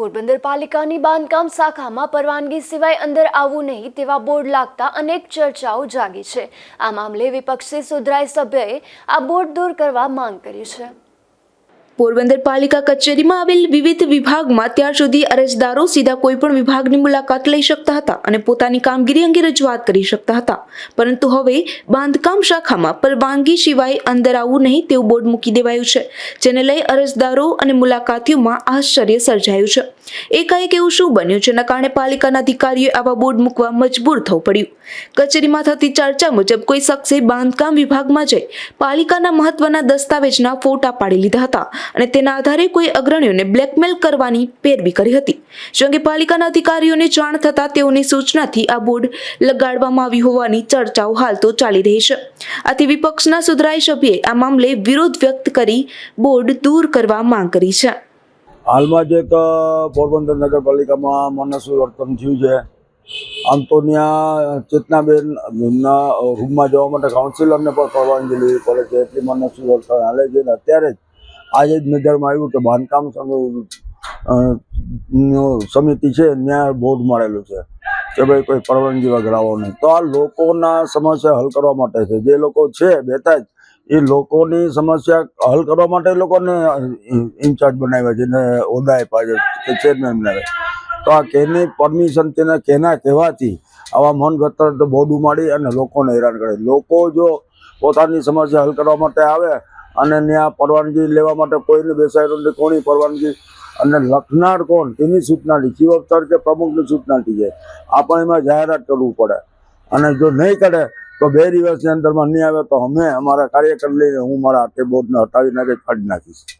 પોરબંદર પાલિકાની બાંધકામ શાખામાં પરવાનગી સિવાય અંદર આવવું નહીં તેવા બોર્ડ લાગતા અનેક ચર્ચાઓ જાગી છે. આ મામલે વિપક્ષી સુધરાઈ સભ્યએ આ બોર્ડ દૂર કરવા માંગ કરી છે. પોરબંદર પાલિકા કચેરીમાં આવેલ વિવિધ વિભાગમાં ત્યાર સુધી અરજદારો સીધા કોઈપણ વિભાગની મુલાકાત લઈ શકતા હતા અને પોતાની કામગીરી અંગે રજૂઆત કરી શકતા હતા. પરંતુ હવે બાંધકામ શાખામાં પરવાનગી સિવાય અંદર આવવું નહીં તેવું બોર્ડ મૂકી દેવાયું છે, જેને લઈ અરજદારો અને મુલાકાતીઓમાં આશ્ચર્ય સર્જાયું છે. એકાએક એવું શું બન્યું જેના કારણે પાલિકાના અધિકારીઓએ આવા બોર્ડ મૂકવા મજબૂર થવું પડ્યું? કચેરીમાં થતી ચર્ચા મુજબ કોઈ શખ્સે બાંધકામ વિભાગમાં જઈ પાલિકાના મહત્વના દસ્તાવેજના ફોટા પાડી લીધા હતા. અને તેના આધારે કોઈ અગ્રણીઓને બ્લેકમેલ કરવાની પેરવી કરી હતી. જો કે પાલિકાના અધિકારીઓને જાણ થતાં તેઓની સૂચનાથી આ બોર્ડ લગાડવામાં આવી હોવાની ચર્ચાઓ હાલ તો ચાલી રહી છે. આથી વિપક્ષના સુધરાઈ સભ્યે આ મામલે વિરોધ વ્યક્ત કરી બોર્ડ દૂર કરવા માંગ કરી છે. હાલમાં જે એક પોરબંદર નગરપાલિકામાં મનસુ વર્તન થયું છે. આમ તો ત્યાં ચેતનાબેનના રૂમમાં જવા માટે કાઉન્સિલરને પણ પરવાનગી લેવી પડે છે. એટલી મનસુ વર્તન હાલે છે અત્યારે જ આજે જ નજરમાં આવ્યું કે બાંધકામ સમ- સમિતિ છે ત્યાં બોર્ડ મળેલું છે કે ભાઈ કોઈ પરવાનગી વગર નહીં. તો આ લોકોના સમસ્યા હલ કરવા માટે છે. જે લોકો છે બેતા જ, એ લોકોની સમસ્યા હલ કરવા માટે લોકોને ઇન્ચાર્જ બનાવ્યા છે ને હોદ્દા આપ્યા છે, કે ચેરમેન બનાવ્યા તો આ કેની પરમિશન તેને કેના કહેવાથી આવા મન ગતર બોર્ડ અને લોકોને હેરાન કરે. લોકો જો પોતાની સમસ્યા હલ કરવા માટે આવે અને ત્યાં પરવાનગી લેવા માટે કોઈને બેસાડ્યું કોની પરવાનગી? અને લખનાર કોણ? તેની સૂચનાથી ચીફ ઓફિસર કે પ્રમુખની સૂચનાથી છે. આ પણ એમાં જાહેરાત કરવું પડે. અને જો નહીં કરે, તો બે દિવસની અંદરમાં નહીં આવે તો અમે અમારા કાર્યકર લઈને હું મારા હાથે બોર્ડને હટાવી નાખી કાઢી નાખીશ.